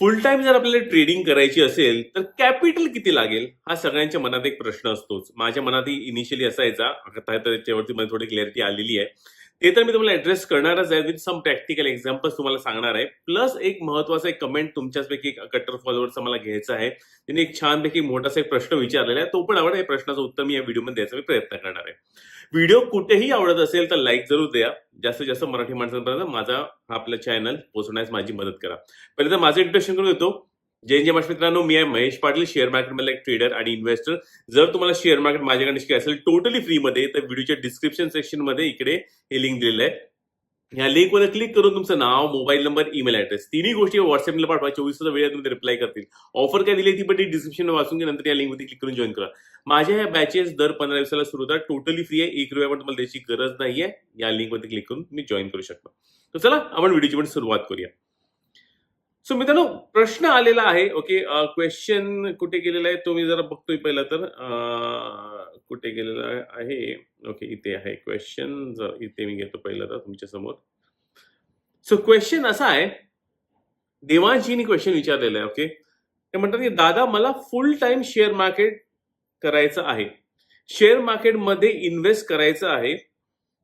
फुल time जर आपल्याला trading करायची असेल तर कॅपिटल किती लागेल? हा सगळ्यांच्या मनात एक प्रश्न असतोच. माझ्या मनात इनिशियली असायचा. आता त्याच्यावरती मला थोडी क्लॅरिटी आलेली आहे. ते तर मी तुम्हाला ऍड्रेस करणारच आहे विथ सम प्रॅक्टिकल एक्झाम्पल्स तुम्हाला सांगणार आहे. प्लस एक महत्त्वाचा एक कमेंट तुमच्याचपैकी एक कट्टर फॉलोअरचा मला घ्यायचा आहे. त्यांनी एक छानपैकी मोठासा एक प्रश्न विचारलेला आहे. तो पण आवड या प्रश्नाचं उत्तर मी या व्हिडिओमध्ये द्यायचा मी प्रयत्न करणार आहे. व्हिडिओ कुठेही आवडत असेल तर लाईक जरूर द्या. जास्तीत जास्त मराठी माणसांपर्यंत माझा आपलं चॅनल पोहोचण्यास माझी मदत करा. पहिले तर माझं इंटरेस्ट करून देतो. जय जय माश मित्रांनो मी आहे महेश पाटील शेअर मार्केटमधला एक ट्रेडर आणि इन्व्हेस्टर जर तुम्हाला शेअर मार्केट माझ्याकडे शिकायचं असेल टोटली फ्रीमध्ये तर व्हिडिओच्या डिस्क्रिप्शन सेक्शनमध्ये इकडे हे लिंक दिलेलं आहे. या लिंकवर क्लिक करून तुमचं नाव मोबाईल नंबर ईमेल ऍड्रेस तिन्ही गोष्टी व्हॉट्सअपला पाठवा चोवीस तास वेळात तुम्ही रिप्लाय करतील. ऑफर काय दिली ती पण डिस्क्रिप्शन वाचून घ्या नंतर या लिंकवरती क्लिक करून जॉईन करा. माझ्या ह्या बॅचेस दर पंधरा दिवसाला सुरू होतात टोटली फ्री आहे एक रुपया पण तुम्हाला त्याची गरज नाहीये. या लिंकवरती क्लिक करून तुम्ही जॉईन करू शकता. तर चला आपण व्हिडिओची पण सुरुवात करूया. सो मित्रांनो प्रश्न आलेला आहे. ओके क्वेश्चन uh, कुठे गेलेला आहे? तो मी जरा बघतोय पहिला तर. Uh, कुठे गेलेला आहे? ओके इथे आहे. क्वेश्चन जर इथे मी घेतो पहिला तर तुमच्यासमोर. सो क्वेश्चन असा आहे. देवांशीनी क्वेश्चन विचारलेला आहे ओके ते म्हणतात की दादा मला फुल टाइम शेअर मार्केट करायचं आहे. शेअर मार्केटमध्ये इन्व्हेस्ट करायचं आहे.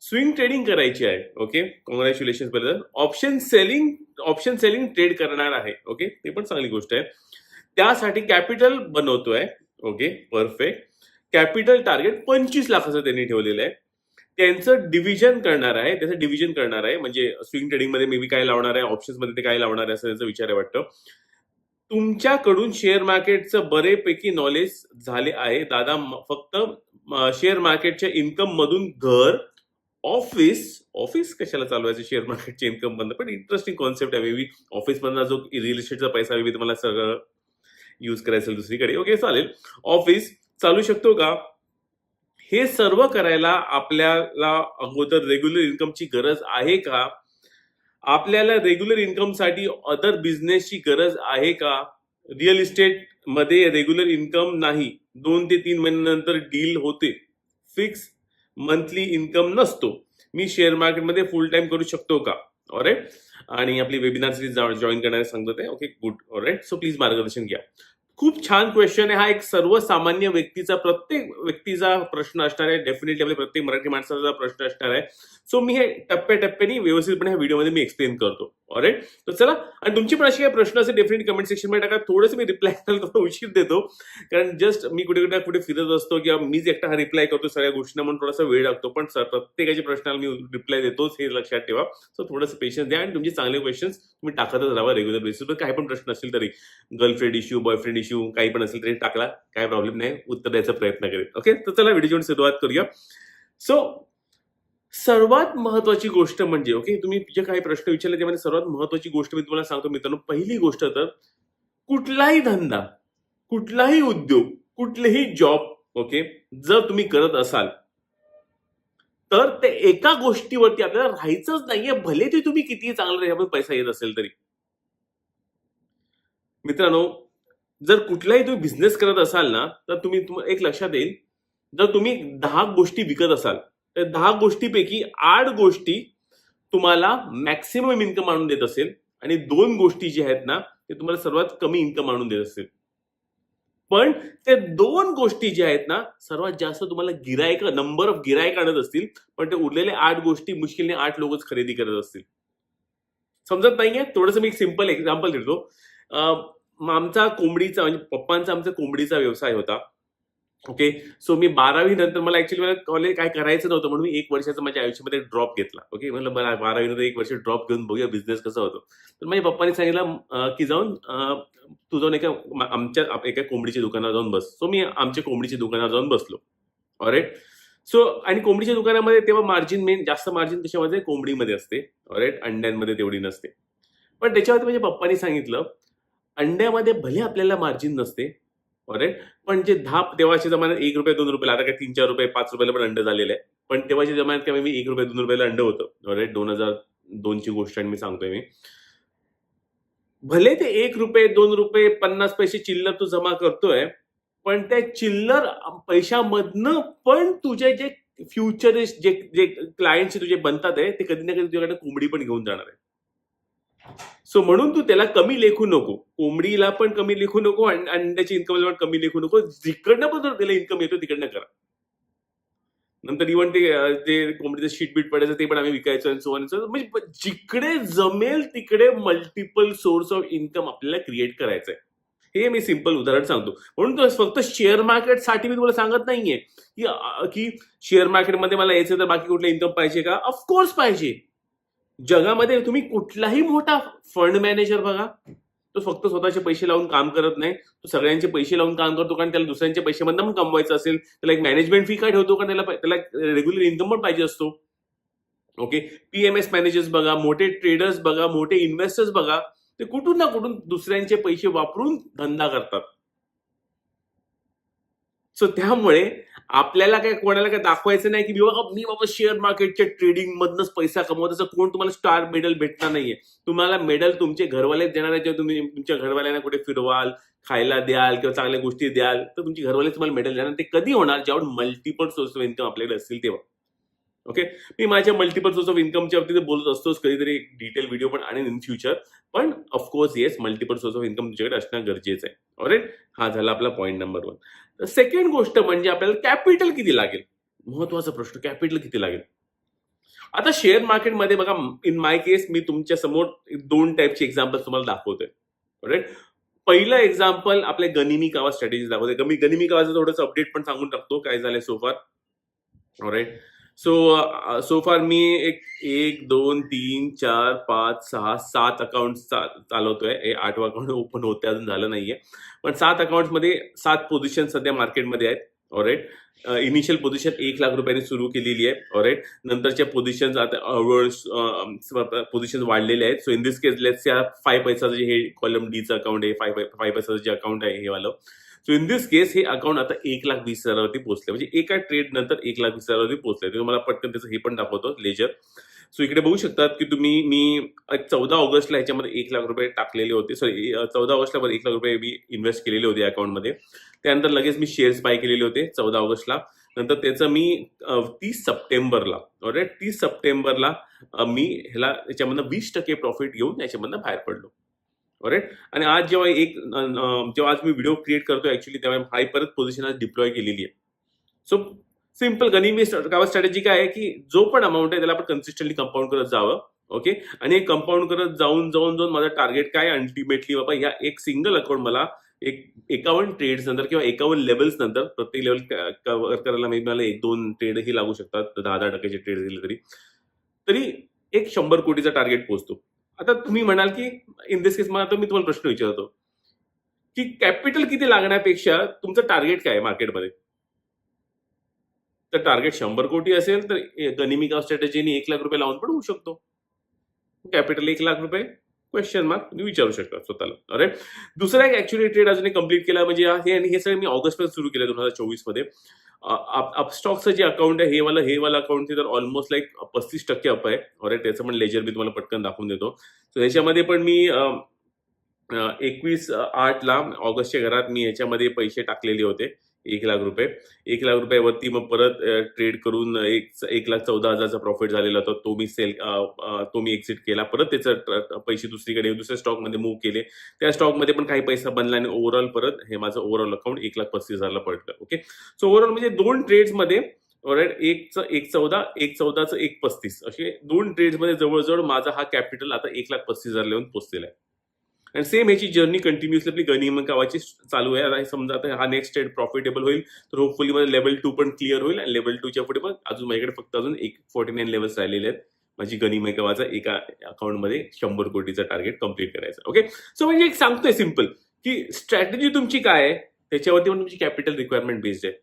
स्विंग ट्रेडिंग करायची आहे okay? कॉंग्रॅच्युलेशनबद्दल option selling option selling trade करणार आहे ओके? ते पण चांगली गोष्ट आहे. त्यासाठी कॅपिटल बनवतोय ओके? परफेक्ट कॅपिटल टार्गेट पंचवीस लाखाचं त्यांनी ठेवलेलं आहे. त्यांचं डिव्हिजन करणार आहे त्याचं डिव्हिजन करणार आहे. म्हणजे स्विंग ट्रेडिंगमध्ये मे बी काय लावणार आहे ऑप्शनमध्ये ते काय लावणार आहे असं त्यांचा विचार आहे वाटतं. तुमच्याकडून शेअर मार्केटचं बरेपैकी नॉलेज झाले आहे. दादा फक्त शेअर मार्केटच्या इन्कम मधून घर ऑफिस ऑफिस कशाला चालवायचं शेअर मार्केटची इन्कम बंद. पण इंटरेस्टिंग कॉन्सेप्ट आहे मेबी ऑफिस मधला जो रिअल इस्टेटचा पैसा मेबी तुम्हाला सगळं युज करायचं दुसरीकडे. ओके चालेल. ऑफिस चालू शकतो का? हे सर्व करायला आपल्याला अगोदर रेग्युलर इन्कमची गरज आहे का? आपल्याला रेग्युलर इन्कमसाठी अदर बिझनेसची गरज आहे का? रिअल इस्टेटमध्ये रेग्युलर इन्कम नाही. दोन ते तीन महिन्यानंतर डील होते. फिक्स मंथली इन्कम नसतो. मी शेअर मार्केटमध्ये फुल टाइम करू शकतो का? ऑरेट आणि आपली वेबिनार सिरीज जॉईन करणारे सांगत आहे okay good alright so please मार्गदर्शन घ्या. खूप छान क्वेश्चन आहे. हा एक सर्वसामान्य व्यक्तीचा प्रत्येक व्यक्तीचा प्रश्न असणार आहे. डेफिनेटली आपल्या प्रत्येक मराठी माणसाचा प्रश्न असणार आहे. सो मी हे टप्प्याटप्प्याने व्यवस्थितपणे ह्या व्हिडिओमध्ये मी एक्सप्लेन करतो. ऑरेट तर चला आणि तुमची पण अशी काही प्रश्न असेल डेफिनेट कमेंट सेक्शनमध्ये टाका. थोडंसं मी रिप्लाय करायला थोडा उशीर देतो. कारण जस्ट मी कुठे कुठे कुठे फिरत असतो किंवा मीच एकटा हा रिप्लाय करतो सगळ्या गोष्टींना म्हणून थोडासा वेळ लागतो. पण सर प्रत्येकाच्या प्रश्नाला मी रिप्लाय देतोच हे लक्षात ठेवा. सो थोडंसं पेशन्स द्या आणि तुमचे चांगले क्वेश्चन्स तुम्ही टाकतच राहा रेग्युलर बेसिसवर काही पण प्रश्न असतील तरी गर्लफ्रेंड इश्यू बॉयफ्रेंड इश्यू काही पण असेल तरी टाकला. काय प्रॉब्लेम नाही. उत्तर द्यायचा प्रयत्न करेल ओके तर चला व्हिडिओ सुरुवात करूया. सो सर्वात महत्वाची गोष्ट म्हणजे ओके तुम्ही जे काही प्रश्न विचारले त्यामध्ये सर्वात महत्वाची गोष्ट मी तुम्हाला सांगतो मित्रांनो. पहिली गोष्ट तर कुठलाही धंदा कुठलाही उद्योग कुठलेही जॉब ओके जर तुम्ही करत असाल तर ते एका गोष्टीवरती आपल्याला राहायचंच नाहीये भले ते तुम्ही किती चांगलं त्याच्यामध्ये पैसा येत असेल तरी. मित्रांनो जर कुठलाही तुम्ही बिझनेस करत असाल ना तर तुम्ही एक लक्षात येईल जर तुम्ही दहा गोष्टी विकत असाल तर दहा गोष्टीपैकी आठ गोष्टी तुम्हाला मॅक्सिमम इन्कम आणून देत असेल आणि दोन गोष्टी ज्या आहेत ना ते तुम्हाला सर्वात कमी इन्कम आणून देत असेल. पण ते दोन गोष्टी ज्या आहेत ना सर्वात जास्त तुम्हाला गिरायक नंबर ऑफ गिरायक आणत असतील पण ते उरलेले आठ गोष्टी मुश्किलने आठ लोकच खरेदी करत असतील. समजत नाहीये? थोडंसं मी एक सिंपल एक्झाम्पल देतो. आमचा कोंबडीचा म्हणजे पप्पांचा आमचा कोंबडीचा व्यवसाय होता. ओके सो मी बारावी नंतर मला ऍक्च्युली मला कॉलेज काय करायचं नव्हतं म्हणून मी एक वर्षाचा माझ्या आयुष्यामध्ये ड्रॉप घेतला. ओके म्हणलं मला बारावी नंतर एक वर्ष ड्रॉप घेऊन बघूया बिझनेस कसा होतो. तर माझ्या पप्पाने सांगितलं की जाऊन तू जाऊन एका आमच्या एका कोंबडीच्या दुकानावर जाऊन बस. सो मी आमच्या कोंबडीच्या दुकानावर जाऊन बसलो. ऑरेट सो आणि कोंबडीच्या दुकानामध्ये तेव्हा मार्जिन मेन जास्त मार्जिन त्याच्यामध्ये कोंबडीमध्ये असते. ऑरेट अंड्यांमध्ये तेवढी नसते. पण त्याच्यावरती माझ्या पप्पानी सांगितलं अंड्यामध्ये भले आपल्याला मार्जिन नसते ऑरेट पण जे धाप तेव्हाच्या जमान्यात एक रुपये दोन रुपये आता काय तीन चार रुपये पाच रुपयाला पण अंड झालेलं आहे पण तेव्हाच्या जमान्यात काय मी एक रुपये दोन रुपयाला अंड होतं. ऑरेट दोन हजार दोनची गोष्ट आणि मी सांगतोय मी. भले ते एक रुपये दोन रुपये पन्नास पैसे चिल्लर तू जमा करतोय पण त्या चिल्लर पैशामधनं पण तुझे जे फ्युचरिस्ट जे जे क्लायंटचे तुझे बनतात आहे ते कधी ना कधी तुझ्याकडे कोंबडी पण घेऊन जाणार आहे. सो म्हणून तू त्याला कमी लेखू नको. कोंबडीला पण कमी लेखू नको अंड्याची इन्कमला पण कमी लेखू नको. जिकडनं पण जर त्याला इन्कम येतो तिकडनं करा. नंतर इव्हन ते जे कोंबडीचं शीट बीट पडायचं ते पण आम्ही विकायचं आणि म्हणजे जिकडे जमेल तिकडे मल्टिपल सोर्स ऑफ इन्कम आपल्याला क्रिएट करायचंय. हे मी सिंपल उदाहरण सांगतो. म्हणून फक्त शेअर मार्केटसाठी मी तुम्हाला सांगत नाहीये. की की शेअर मार्केटमध्ये मला यायचं तर बाकी कुठलं इन्कम पाहिजे का? ऑफकोर्स पाहिजे. जगामध्ये तुम्ही कुठलाही मोठा फंड मॅनेजर बघा तो फक्त स्वतःचे पैसे लावून काम करत नाही. तो सगळ्यांचे पैसे लावून काम करतो कारण त्याला दुसऱ्यांच्या पैशामधनं पण कमवायचं असेल त्याला एक मॅनेजमेंट फी काय ठेवतो कारण त्याला त्याला रेग्युलर इन्कम पण पाहिजे असतो. ओके पीएमएस मॅनेजर्स बघा मोठे ट्रेडर्स बघा मोठे इन्व्हेस्टर्स बघा ते कुठून ना कुठून दुसऱ्यांचे पैसे वापरून धंदा करतात. सो त्यामुळे आपल्याला काय कोणाला काय दाखवायचं नाही की बाबा मी बाबा शेअर मार्केटच्या ट्रेडिंग मधनच पैसा कमवत असं कोण तुम्हाला स्टार मेडल भेटणार नाहीये. तुम्हाला मेडल तुमचे घरवालेच देणार आहे जेव्हा तुम्ही तुमच्या घरवाल्यांना कुठे फिरवाल खायला द्याल किंवा चांगल्या गोष्टी द्याल तर तुमची घरवाले तुम्हाला मेडल देणार. ते कधी होणार? जेव्हा मल्टिपल सोर्स ऑफ इन्कम आपल्याकडे असतील तेव्हा. ओके मी माझ्या मल्टिपल सोर्स ऑफ इन्कमच्या बाबतीत बोलत असतोच कधीतरी एक डिटेल व्हिडिओ पण आणेन इन फ्युचर पण of course yes multiple source of income तुमच्याकडे असणं गरजेचं आहे. ऑरेट हा झाला आपला पॉईंट नंबर वन सेकंड गोष्ट म्हणजे आपल्याला कॅपिटल किती लागेल? महत्त्वाचा प्रश्न कॅपिटल किती लागेल? आता शेअर मार्केटमध्ये बघा इन माय केस मी तुमच्यासमोर दोन टाईपचे एक्झाम्पल तुम्हाला दाखवतोय. राईट पहिलं एक्झाम्पल आपल्या गनिमी कावा स्ट्रॅटेजी दाखवते गमी गनिमी कावाचं थोडंसं अपडेट पण सांगून टाकतो काय झालंय सोफार राईट सो सो फार मी एक एक दोन तीन चार पाच सहा सात अकाउंट चालवतोय. हे आठवा अकाउंट ओपन होते अजून झालं नाहीये. पण सात अकाउंटमध्ये सात पोझिशन सध्या मार्केटमध्ये आहेत. ऑरेट इनिशियल पोझिशन एक लाख रुपयांनी सुरू केलेली आहे. ऑरेट नंतरच्या पोझिशन आता पोझिशन uh, um, वाढलेले आहेत. So in this case let's या फाय पैसाचं जे हे कॉलम डीचं अकाउंट आहे फाय फाय पैसाचं जे अकाउंट आहे हे वालं. सो इन दिस केस हे अकाउंट आता एक लाख वीस हजारावरती पोहोचले म्हणजे एका ट्रेड नंतर एक लाख वीस हजारावरती पोहोचले तुम्हाला पटकन त्याचं हे पण दाखवतो लेजर सो इकडे बघू शकतात की तुम्ही मी चौदा ऑगस्टला ह्याच्यामध्ये एक लाख रुपये टाकलेले होते. सॉरी चौदा ऑगस्टला एक लाख रुपये मी इन्व्हेस्ट केलेले होते अकाउंटमध्ये त्यानंतर लगेच मी शेअर्स बाय केलेले होते चौदा ऑगस्टला. नंतर त्याचं मी तीस सप्टेंबरला ऑलराईट तीस सप्टेंबरला मी ह्याला याच्यामधनं वीस टक्के प्रॉफिट घेऊन याच्यामधनं बाहेर पडलो. राईट आणि आज जेव्हा एक जेव्हा आज मी व्हिडिओ क्रिएट करतो ऍक्च्युली तेव्हा हाय परत पोझिशन आज डिप्लॉय केलेली आहे. सो सिंपल गनिमी गावा स्ट्रॅटेजी काय आहे की जो पण अमाऊंट आहे त्याला आपण कन्सिस्टंटली कंपाऊंड करत जावं ओके आणि हे कंपाऊंड करत जाऊन जाऊन जाऊन माझा टार्गेट काय अल्टिमेटली बाबा ह्या एक सिंगल अकाउंट मला एक एकावन्न ट्रेड्स नंतर किंवा एकावन्न लेवल्स नंतर प्रत्येक लेवल कव्हर करायला मी मला एक दोन ट्रेडही लागू शकतात. दहा दहा टक्क्याचे ट्रेड दिले तरी. तरी एक शंभर कोटीचा टार्गेट पोहोचतो. आता तुम्ही म्हणाल की इन दिस केस मला मी तुम्हाला प्रश्न विचारतो. की कॅपिटल किती लागण्यापेक्षा तुमचं टार्गेट काय आहे मार्केटमध्ये तर टार्गेट शंभर कोटी असेल तर गनिमी काव स्ट्रॅटेजीने एक लाख रुपये लावून पण होऊ शकतो. कॅपिटल एक लाख रुपये. क्वेश्चन मार्क तुम्ही विचारू शकता स्वतःला. अरे दुसरा एक ऍक्च्युली ट्रेड अजून कंप्लीट केला म्हणजे हे आणि हे सगळं मी ऑगस्टमध्ये सुरू केलं दोन हजार चोवीसमध्ये. अपस्टॉकचं जे अकाउंट आहे हे वाला हे वाला अकाउंट तर ऑलमोस्ट लाईक पस्तीस टक्के अप आहे. अरे त्याचं पण लेजर मी तुम्हाला पटकन दाखवून देतो. सो ह्याच्यामध्ये पण मी एकवीस आठला ऑगस्टच्या घरात मी ह्याच्यामध्ये पैसे टाकलेले होते. एक लाख रुपये. एक लाख रुपयावरती मग परत ट्रेड करून एक एक लाख चौदा हजारचा प्रॉफिट झालेला होता. तो मी सेल तो मी एक्झिट केला. परत त्याचं पैसे दुसरीकडे दुसऱ्या स्टॉकमध्ये मूव्ह केले. त्या स्टॉकमध्ये पण काही पैसा बनला आणि ओव्हरऑल परत हे माझं ओव्हरऑल अकाउंट एक लाख पस्तीस हजारला पडलं. ओके सो ओव्हरऑल म्हणजे दोन ट्रेड्समध्ये ऑलराईट एकचं एक चौदा एक चौदाचं एक पस्तीस. असे दोन ट्रेड्समध्ये जवळजवळ माझा हा कॅपिटल आता एक लाख पस्तीस हजार लेवून पोचलेला आहे. आणि सेम ह्याची जर्नी कंटिन्युअसली आपली गनिमन कावाची चालू आहे. आता समजा आता हा नेक्स्ट ट्रेड प्रॉफिटेबल होईल तर होपफुली माझं लेवल टू पण क्लिअर होईल आणि लेवल टूच्या पुढे पण अजून माझ्याकडे फक्त अजून एक फोर्टी नाईन लेवल्स राहिलेले आहेत. माझी गनिमय कावाचा एका अकाउंटमध्ये शंभर कोटीचा टार्गेट कंप्लीट करायचा ओके सो म्हणजे एक सांगतोय सिंपल की स्ट्रॅटेजी तुमची काय आहे? त्याच्यावरती पण तुमची कॅपिटल रिक्वायरमेंट बेस्ड आहे.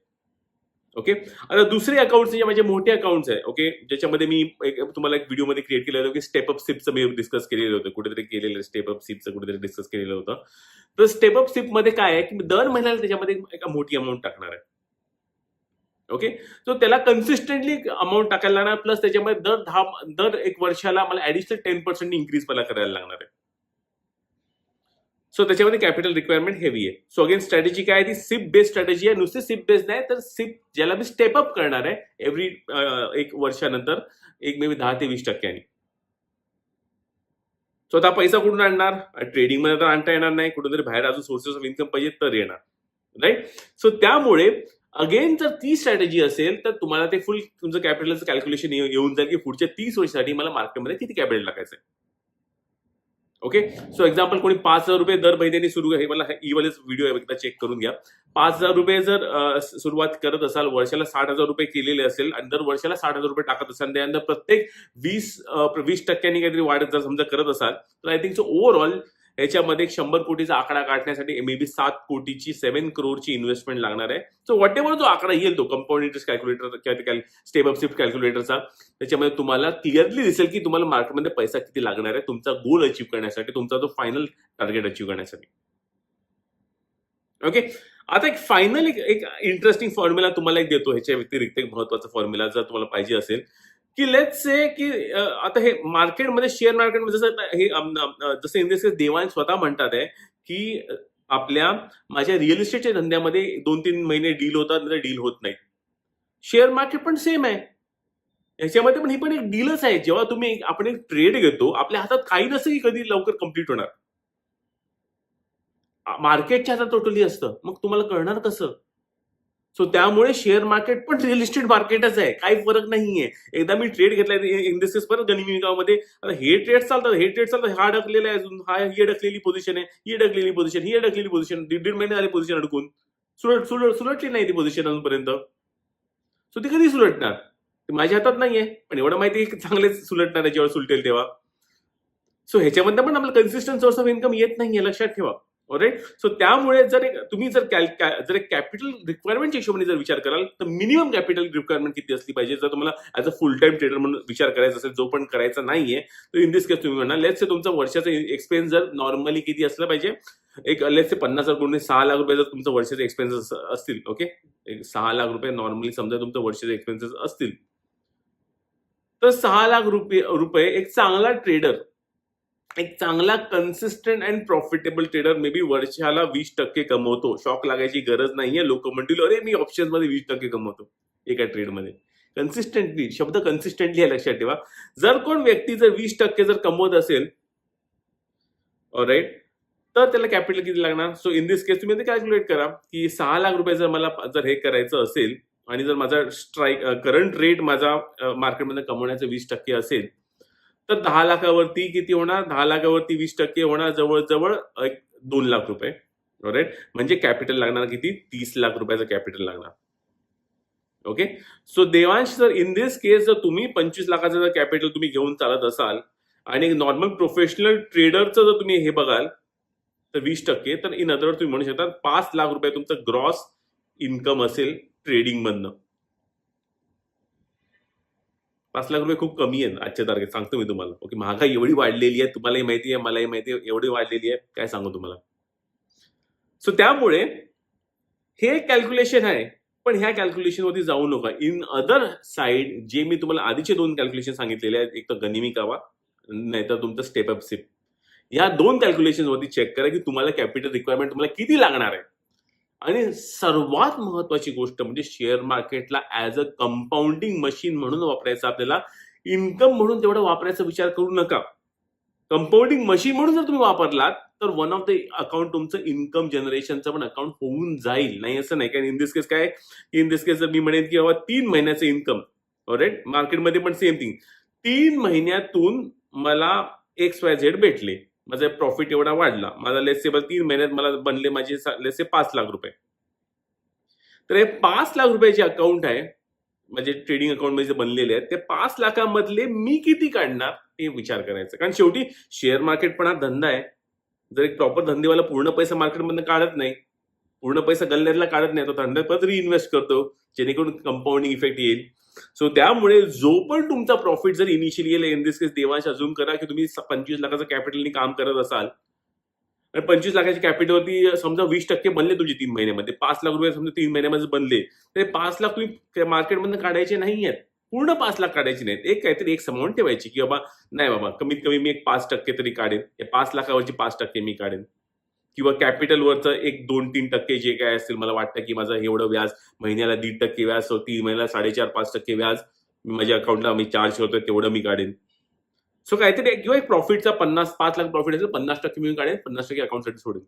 ओके? आता दुसरे अकाउंट्स जे माझे मोठे अकाउंट्स आहे ओके? ज्याच्यामध्ये मी एक तुम्हाला एक व्हिडिओमध्ये क्रिएट केलं होतं की स्टेप अप सिपचं मी डिस्कस केलेलं होतं. कुठेतरी केलेलं स्टेप अप सिपचं कुठेतरी डिस्कस केलेलं होतं. तर स्टेप अपमध्ये काय आहे की मी दर महिन्याला त्याच्यामध्ये एक मोठी अमाऊंट टाकणार आहे. ओके? सो त्याला कन्सिस्टंटली अमाऊंट टाकायला लागणार प्लस त्याच्यामध्ये दर दहा दर एक वर्षाला मला ऍडिशनल टेन पर्सेंट इन्क्रीज मला करायला लागणार आहे. सो त्याच्यामध्ये कॅपिटल रिक्वायरमेंट हेवी आहे. सो अगेन स्ट्रॅटेजी काय आहे? ती सिप बेस्ड स्ट्रॅटेजी आहे. नुसती सिप बेस्ड नाही तर सिप ज्याला मी स्टेप अप करणार आहे एव्हरी एक वर्षानंतर एक मे बी दहा ते वीस टक्क्यांनी. स्वतः पैसा कुठून आणणार? ट्रेडिंगमध्ये तर आणता येणार नाही. कुठून तरी बाहेर अजून सोर्सेस ऑफ इन्कम पाहिजे तर येणार. राईट सो त्यामुळे अगेन जर ती स्ट्रॅटेजी असेल तर तुम्हाला ते फुल तुमचं कॅपिटलचं कॅल्क्युलेशन येऊन जाईल की पुढच्या तीस वर्षासाठी मला मार्केटमध्ये किती कॅपिटल टाकायचं आहे ओके सो एक्झाम्पल कोणी पाच हजार रुपये दर महिन्याने सुरू हे मला ई व्हिडिओ व्हिडिओ एकदा चेक करून घ्या. पाच हजार रुपये जर सुरुवात करत असाल वर्षाला साठ हजार रुपये केलेले असेल आणि दर वर्षाला साठ हजार रुपये टाकत असाल त्यानंतर प्रत्येक वीस वीस टक्क्यांनी काहीतरी वाढत जर समजा करत असाल तर आय थिंक सो ओव्हरऑल याच्यामध्ये एक शंभर कोटीचा आकडा काढण्यासाठी मे बी सात कोटीची सेव्हन करोडची इन्व्हेस्टमेंट लागणार आहे. सो वॉट एव्हर जो आकडा येईल तो compound interest calculator step up shift कॅल्क्युलेटरचा त्याच्यामध्ये तुम्हाला क्लिअरली दिसेल की तुम्हाला मार्केटमध्ये पैसा किती लागणार आहे तुमचा गोल अचीव्ह करण्यासाठी तुमचा जो फायनल टार्गेट अचीव्ह करण्यासाठी. ओके आता एक फायनल एक एक इंटरेस्टिंग फॉर्म्युला तुम्हाला एक देतो ह्याच्या व्यतिरिक्त एक महत्त्वाचा फॉर्म्युला जर तुम्हाला पाहिजे असेल की लेट से की आता हे मार्केटमध्ये शेअर मार्केटमध्ये जसं हे जसं इंडियस देवान स्वतः म्हणतात आहे की आपल्या माझ्या रिअल इस्टेटच्या धंद्यामध्ये दोन तीन महिने डील होतात नंतर डील होत नाही. शेअर मार्केट पण सेम आहे. याच्यामध्ये पण ही पण एक डीलच आहे. जेव्हा तुम्ही आपण एक ट्रेड घेतो आपल्या हातात काही नसतं की कधी लवकर कंप्लीट होणार. मार्केटच्या हातात टोटली असतं. मग तुम्हाला कळणार कसं? सो त्यामुळे शेअर मार्केट पण रिअल इस्टेट मार्केटच आहे. काही फरक नाहीये. एकदा मी ट्रेड घेतलाय इंडस्ट्रीज परत गनिमी आता हे ट्रेड चालतात हे ट्रेड चालतात हा अडकलेला आहे अजून. हा ही अडकलेली पोझिशन आहे ही अडकलेली पोझिशन ही अडकलेली पोझिशन दीड दीड महिने झाले पोझिशन अडकून. सुलट सुलट सुलटली नाही ती पोझिशन अजूनपर्यंत. सो ती कधी सुलटणार? ते माझ्या हातात नाहीये. पण एवढं माहिती आहे चांगलेच सुलटणार आहे जेव्हा सुलटेल तेव्हा. सो ह्याच्यामध्ये पण आपलं कन्सिस्टंट सोर्स ऑफ इन्कम येत नाहीये. लक्षात ठेवा. राईट सो त्यामुळे जर तुम्ही जर कॅल जर एक कॅपिटल रिक्वायरमेंटच्या हिशोबाने जर विचार कराल तर मिनिमम कॅपिटल रिक्वायरमेंट किती असली पाहिजे? जर तुम्हाला as a full time trader म्हणून विचार करायचा असेल जो पण करायचा नाहीये तर इन दिस केस तुम्ही म्हणा लेट्स से तुमचा वर्षाचा एक्सपेन्स जर नॉर्मली किती असलं पाहिजे? एक लेट्स से पन्नास हजार गुणे सहा लाख रुपये जर तुमचं वर्षाचे एक्सपेन्सेस असतील ओके एक सहा लाख रुपये नॉर्मली समजा तुमचं वर्षाचे एक्सपेन्सेस असतील. तर सहा लाख रुपये रुपये एक चांगला ट्रेडर एक चांगला consistent and profitable trader maybe वर्षाला वीस टक्के कमवतो. शॉक लागायची गरज नाहीये. लोक म्हणतील अरे मी ऑप्शनमध्ये वीस टक्के कमवतो. एका ट्रेडमध्ये कन्सिस्टंटली शब्द कन्सिस्टंटली आहे लक्षात ठेवा. जर कोण व्यक्ती जर वीस टक्के जर कमवत असेल राईट तर त्याला कॅपिटल किती लागणार? सो इन दिस केस तुम्ही ते कॅल्क्युलेट करा की सहा लाख रुपये जर मला जर हे करायचं असेल आणि जर माझा स्ट्राईक करंट रेट माझा मार्केटमध्ये कमवण्याचं वीस टक्के असेल तर दहा लाखावरती किती होणार? दहा लाखावरती वीस टक्के होणार जवळजवळ एक दोन लाख रुपये. राईट म्हणजे कॅपिटल लागणार किती? तीस लाख रुपयाचं कॅपिटल लागणार. ओके सो देवांश जर इन दिस केस जर तुम्ही पंचवीस लाखाचं जर कॅपिटल तुम्ही घेऊन चालत असाल आणि नॉर्मल प्रोफेशनल ट्रेडरचं जर तुम्ही हे बघाल तर वीस टक्के तर इन अदर तुम्ही म्हणू शकता पाच लाख रुपये तुमचं ग्रॉस इन्कम असेल ट्रेडिंगमधनं पाच लाख रुपये खूप कमी आहेत आजच्या तारखेत सांगतो मी तुम्हाला. ओके महागाई एवढी वाढलेली आहे तुम्हालाही माहिती आहे मलाही माहिती आहे एवढी वाढलेली आहे काय सांगू तुम्हाला? सो त्यामुळे हे कॅल्क्युलेशन आहे पण ह्या कॅल्क्युलेशन वरती जाऊ नका. इन अदर साइड जे मी तुम्हाला आधीचे दोन कॅल्क्युलेशन सांगितलेले आहेत एक तर गनिमी कावा नाहीतर तुमचं स्टेप अप सिप या दोन कॅल्क्युलेशन वरती चेक करा की तुम्हाला कॅपिटल रिक्वायरमेंट तुम्हाला किती लागणार आहे. आणि सर्वात महत्वाची गोष्ट म्हणजे शेअर मार्केटला ऍज अ कंपाऊंडिंग मशीन म्हणून वापरायचं आपल्याला इन्कम म्हणून तेवढा वापरायचा विचार करू नका. कंपाऊंडिंग मशीन म्हणून जर तुम्ही वापरलात तर वन ऑफ द अकाउंट तुमचं इन्कम जनरेशनचं पण अकाउंट होऊन जाईल. नाही असं नाही. कारण इन दिस केस काय? इन दिस केस जर मी म्हणेन की बाबा तीन महिन्याचं इन्कम राईट मार्केटमध्ये पण सेम थिंग तीन महिन्यातून मला एक्स वाय झेड भेटले. माझा प्रॉफिट एवढा वाढला. माझा लेसेबल तीन महिन्यात मला बनले माझे लेसे पाच लाख रुपये. तर हे पाच लाख रुपयाचे अकाउंट आहे म्हणजे ट्रेडिंग अकाउंटमध्ये जे बनलेले आहेत ते पाच लाखामधले मी किती काढणार हे विचार करायचं. कारण शेवटी शेअर मार्केट पण हा धंदा आहे. जर एक प्रॉपर धंदेवाला पूर्ण पैसा मार्केटमधनं काढत नाही पूर्ण पैसा गल्ल्यातला काढत नाही तो धंद्यात परत रिइन्व्हेस्ट करतो जेणेकरून कंपाऊंडिंग इफेक्ट येईल. सो त्यामुळे जो पण तुमचा प्रॉफिट जर इनिशियली येईल इन दिस केस देवांश अजून करा की तुम्ही पंचवीस लाखाचं कॅपिटलनी काम करत असाल. पंचवीस लाखाच्या कॅपिटलवरती समजा वीस टक्के बनले तुझे तीन महिन्यामध्ये पाच लाख रुपये समजा तीन महिन्यामध्ये बनले तर पाच लाख तुम्ही मार्केटमधून काढायचे नाही आहेत. पूर्ण पाच लाख काढायचे नाहीत. एक काहीतरी एक समाऊंट ठेवायची की बाबा नाही बाबा कमीत कमी मी एक पाच टक्के तरी काढेन. या पाच लाखावरची पाच टक्के मी काढेन. किंवा कॅपिटलवरचं एक दोन तीन टक्के जे काय असतील मला वाटतं की माझं एवढं व्याज महिन्याला दीड टक्के व्याज तीन महिन्याला साडेचार पाच टक्के व्याज माझ्या अकाउंटला मी चार्ज करतोय तेवढं मी काढेन. सो काहीतरी किंवा एक प्रॉफिटचा पन्नास पाच लाख प्रॉफिट असेल पन्नास टक्के मी काढेल पन्नास टक्के अकाउंटसाठी सोडेन.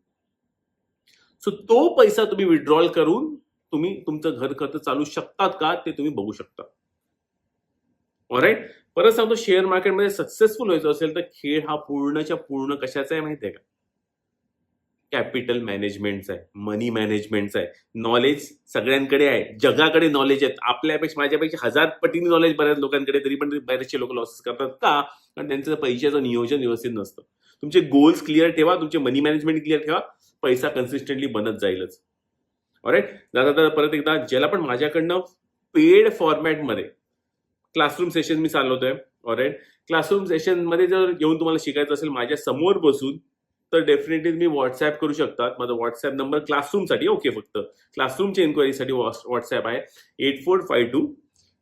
सो तो पैसा तुम्ही विड्रॉल करून तुम्ही तुमचं घर खर्च चालू शकतात का ते तुम्ही बघू शकता. ऑराईट परत सांगतो शेअर मार्केटमध्ये सक्सेसफुल व्हायचं असेल तर खेळ हा पूर्णच्या पूर्ण कशाचा आहे माहिती आहे का? कॅपिटल मॅनेजमेंटचा आहे मनी मॅनेजमेंटचा आहे. नॉलेज सगळ्यांकडे आहे जगाकडे नॉलेज आहेत. आपल्यापेक्षा माझ्यापेक्षा हजार पटीने नॉलेज बऱ्याच लोकांकडे तरी पण बरेचसे लोक लॉसेस करतात. का? कारण त्यांचं पैशाचं नियोजन व्यवस्थित नसतं. तुमचे गोल्स क्लिअर ठेवा तुमचे मनी मॅनेजमेंट क्लिअर ठेवा पैसा कन्सिस्टंटली बनत जाईलच. ऑराईट दादा दादा परत एकदा ज्याला पण माझ्याकडनं पेड फॉर्मॅटमध्ये क्लासरूम सेशन मी चालवतोय. ऑरेट क्लासरूम सेशनमध्ये जर येऊन तुम्हाला शिकायचं असेल माझ्यासमोर बसून तर डेफिनेटली तुम्ही व्हॉट्सअप करू शकतात. माझा व्हॉट्सअप नंबर क्लासरूमसाठी ओके फक्त. क्लासरूमच्या इन्क्वायरीसाठी व्हॉट्सअप आहे. Eight four five two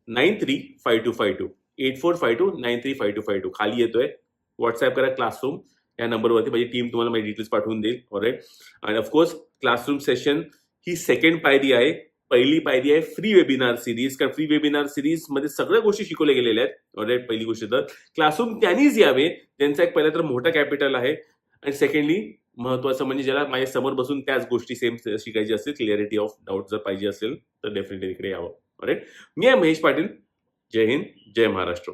nine three five two five two eight four five two nine three five two five two खाली येतोय. व्हॉट्सअप करा क्लासरूम या नंबरवरती माझी टीम तुम्हाला माझी डिटेल्स पाठवून देईल. ऑलराईट आणि ऑफकोर्स क्लासरूम सेशन ही सेकंड पायरी आहे. पहिली पायरी आहे फ्री वेबिनार सिरीज कारण फ्री वेबिनार सिरीजमध्ये सगळ्या गोष्टी शिकवल्या गेलेल्या आहेत. ऑलराईट पहिली गोष्ट तर. क्लासरूम त्यांनीच यावे. त्यांचा एक पहिला तर मोठा कॅपिटल आहे. आणि सेकंडली महत्वाचं म्हणजे ज्याला माझ्यासमोर बसून त्याच गोष्टी सेम शिकायची असतील क्लिअरिटी ऑफ डाऊट जर पाहिजे असेल तर डेफिनेटली इकडे यावं. राईट मी आहे महेश पाटील. जय हिंद जय महाराष्ट्र.